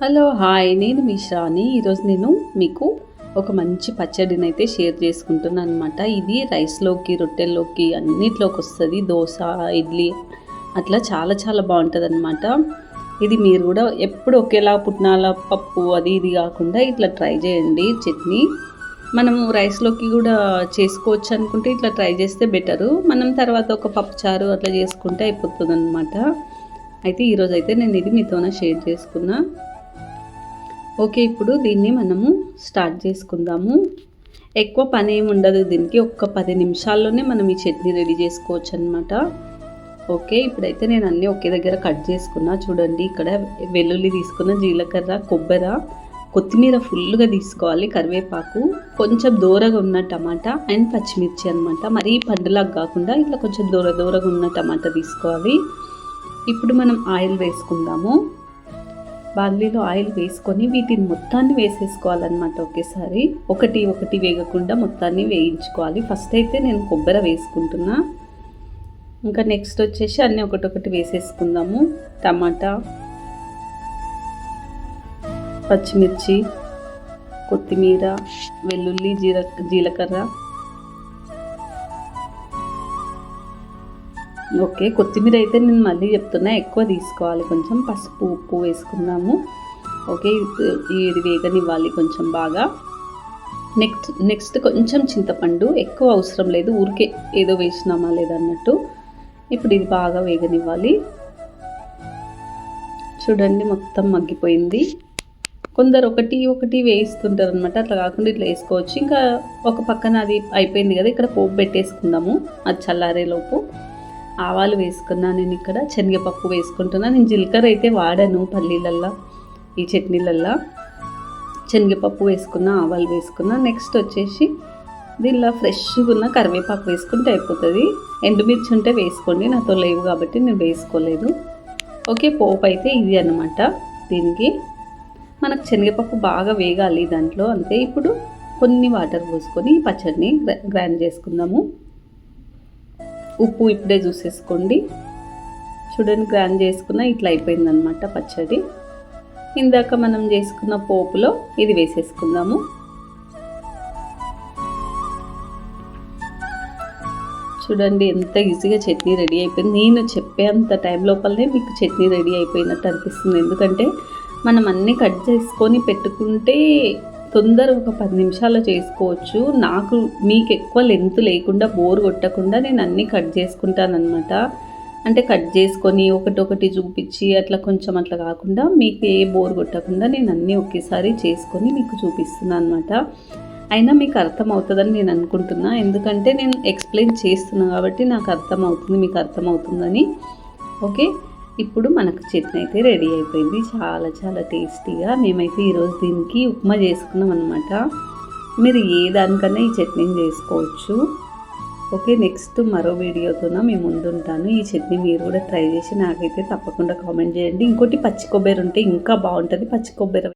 Hello hi. నేను మీ శ్రావణి ఈరోజు నేను మీకు ఒక మంచి పచ్చడిని అయితే షేర్ చేసుకుంటున్నాను అనమాట ఇది రైస్లోకి రొట్టెల్లోకి అన్నిట్లోకి వస్తుంది. దోశ ఇడ్లీ అట్లా చాలా చాలా బాగుంటుంది అనమాట ఇది మీరు కూడా ఎప్పుడు ఒకేలా పుట్నాల పప్పు అది ఇది కాకుండా ఇట్లా ట్రై చేయండి. చట్నీ మనము రైస్లోకి కూడా చేసుకోవచ్చు అనుకుంటే ఇట్లా ట్రై చేస్తే బెటరు. మనం తర్వాత ఒక పప్పు చారు అట్లా చేసుకుంటే అయిపోతుంది అనమాట అయితే ఈరోజు అయితే నేను ఇది మీతోనే షేర్ చేసుకున్నా. ఓకే ఇప్పుడు దీన్ని మనము స్టార్ట్ చేసుకుందాము. ఎక్కువ పని ఏమి ఉండదు దీనికి ఒక్క పది నిమిషాల్లోనే మనం ఈ చట్నీ రెడీ చేసుకోవచ్చు అనమాట ఓకే ఇప్పుడైతే నేను అన్నీ ఒకే దగ్గర కట్ చేసుకున్నా. చూడండి ఇక్కడ వెల్లుల్లి తీసుకున్న జీలకర్ర కొబ్బరి కొత్తిమీర ఫుల్గా తీసుకోవాలి కరివేపాకు. కొంచెం దూరగా ఉన్న టమాటా అండ్ పచ్చిమిర్చి అనమాట మరీ పండులాగా కాకుండా ఇట్లా కొంచెం దూర దూరగా ఉన్న టమాటా తీసుకోవాలి. ఇప్పుడు మనం ఆయిల్ వేసుకుందాము. బాండ్లీలో ఆయిల్ వేసుకొని వీటిని మొత్తాన్ని వేసేసుకోవాలన్నమాట ఒకేసారి. ఒకటి ఒకటి వేగకుండా మొత్తాన్ని వేయించుకోవాలి. ఫస్ట్ అయితే నేను కొబ్బరి వేసుకుంటున్నా. ఇంకా నెక్స్ట్ వచ్చేసి అన్నీ ఒకటొకటి వేసేసుకుందాము. టమాటా పచ్చిమిర్చి కొత్తిమీర వెల్లుల్లి జీర జీలకర్ర ఓకే కొత్తిమీర అయితే నేను మళ్ళీ చెప్తున్నా ఎక్కువ తీసుకోవాలి. కొంచెం పసుపు ఉప్పు వేసుకుందాము. ఓకే ఇది వేగనివ్వాలి కొంచెం బాగా. నెక్స్ట్ నెక్స్ట్ కొంచెం చింతపండు ఎక్కువ అవసరం లేదు. ఊరికే ఏదో వేసినామా లేదన్నట్టు ఇప్పుడు ఇది బాగా వేగనివ్వాలి. చూడండి మొత్తం మగ్గిపోయింది. కొందరు ఒకటి ఒకటి వేయిస్తుంటారు అనమాట అట్లా కాకుండా ఇట్లా వేసుకోవచ్చు. ఇంకా ఒక పక్కన అది అయిపోయింది కదా ఇక్కడ పోపు పెట్టేసుకుందాము. అది చల్లారేలోపు. ఆవాలు వేసుకున్నాను నేను ఇక్కడ శనగపప్పు వేసుకుంటున్నాను నేను జీలకర్ర అయితే వాడాను పల్లీలల్లో ఈ చట్నీలల్లో. శనగపప్పు వేసుకున్న ఆవాలు వేసుకున్న నెక్స్ట్ వచ్చేసి దీనిలో ఫ్రెష్గా ఉన్న కరివేపాకు వేసుకుంటే అయిపోతుంది. ఎండుమిర్చి ఉంటే వేసుకోండి నాతో లేవు కాబట్టి నేను వేసుకోలేదు. ఓకే పోపు అయితే ఇది అనమాట దీనికి మనకు శనగపప్పు బాగా వేగాలి దాంట్లో. అంతే ఇప్పుడు కొన్ని వాటర్ పోసుకొని పచ్చడిని గ్రైండ్ చేసుకుందాము. ఉప్పు ఇప్పుడే చూసేసుకోండి. చూడండి గ్రైండ్ చేసుకున్న ఇట్లా అయిపోయిందనమాట పచ్చడి. ఇందాక మనం చేసుకున్న పోపులో ఇది వేసేసుకుందాము. చూడండి ఎంత ఈజీగా చట్నీ రెడీ అయిపోయింది. నేను చెప్పేంత టైం లోపలనే మీకు చట్నీ రెడీ అయిపోయినట్టు అనిపిస్తుంది. ఎందుకంటే మనం అన్నీ కట్ చేసుకొని పెట్టుకుంటే తొందర ఒక పది నిమిషాల్లో చేసుకోవచ్చు. నాకు మీకు ఎక్కువ లెంత్ లేకుండా బోర్ కొట్టకుండా నేను అన్నీ కట్ చేసుకుంటానమాట అంటే కట్ చేసుకొని ఒకటొకటి చూపించి అట్లా కొంచెం అట్లా కాకుండా మీకు ఏ బోర్ కొట్టకుండా నేను అన్నీ ఒకేసారి చేసుకొని మీకు చూపిస్తున్నాను అనమాట అయినా మీకు అర్థమవుతుందని నేను అనుకుంటున్నా. ఎందుకంటే నేను ఎక్స్ప్లెయిన్ చేస్తున్నాను కాబట్టి నాకు అర్థమవుతుంది మీకు అర్థమవుతుందని. ఓకే ఇప్పుడు మనకు చట్నీ అయితే రెడీ అయిపోయింది. చాలా చాలా టేస్టీగా మేమైతే ఈరోజు దీనికి ఉప్మా చేసుకున్నాం అనమాట మీరు ఏ దానికన్నా ఈ చట్నీని చేసుకోవచ్చు. ఓకే నెక్స్ట్ మరో వీడియోతోన మేము ముందుంటాను ఈ చట్నీ మీరు కూడా ట్రై చేసి నాకైతే తప్పకుండా కామెంట్ చేయండి. ఇంకోటి పచ్చి కొబ్బరి ఉంటే ఇంకా బాగుంటుంది. పచ్చి కొబ్బరి